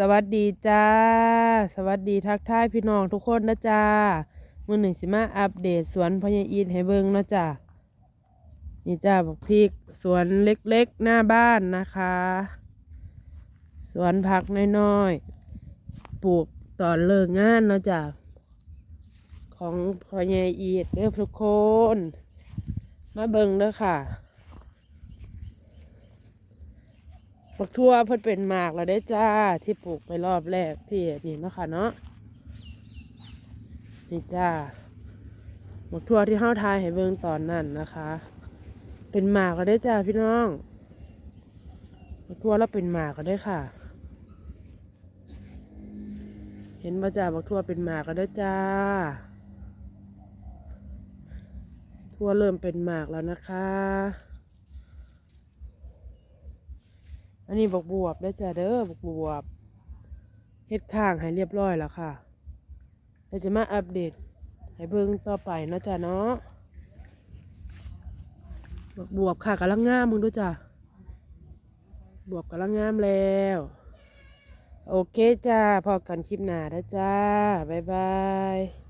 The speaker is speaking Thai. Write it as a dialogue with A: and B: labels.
A: สวัสดีจ้า สวัสดีทักทายพี่น้องทุกคนนะจ้ามือหนึ่งสิมาอัปเดตสวนพญาอีทให้เบิ่งเนาะจ้านี่จ้าบักพริกสวนเล็กๆหน้าบ้านนะคะ สวนผักน้อยๆปลูกตอนเลิกงานเนาะจ้าของพญาอีทเด้อทุกคน มาเบิ่งเด้อค่ะ บักทั่วเพิ่นเป็นหมากแล้วได้จ้าที่ปลูกไปรอบแรกที่นี่เนาะค่ะเนาะนี่จ้าบักทั่วที่เฮาทายให้เบิ่งตอนนั้นนะคะ เป็นหมากแล้วได้จ้าพี่น้องบักทั่วแล้วเป็นหมากก็ได้ค่ะ เห็นบ่จ้าบักทั่วเป็นหมากก็ได้จ้าทั่วเริ่มเป็นหมากแล้วนะคะ อันนี้บกบวบได้จ้ะเด้อบกบวบเฮ็ดข้างให้เรียบร้อยแล้วค่ะเราจะมาอัปเดตให้เบิ่งต่อไปเนาะจ้ะเนาะบกบวบค่ะกำลังงามมึงดูจ้ะบวบกำลังงามแล้ว โอเคจ้าพอกันคลิปหน้าแล้วจ้า บ๊ายบาย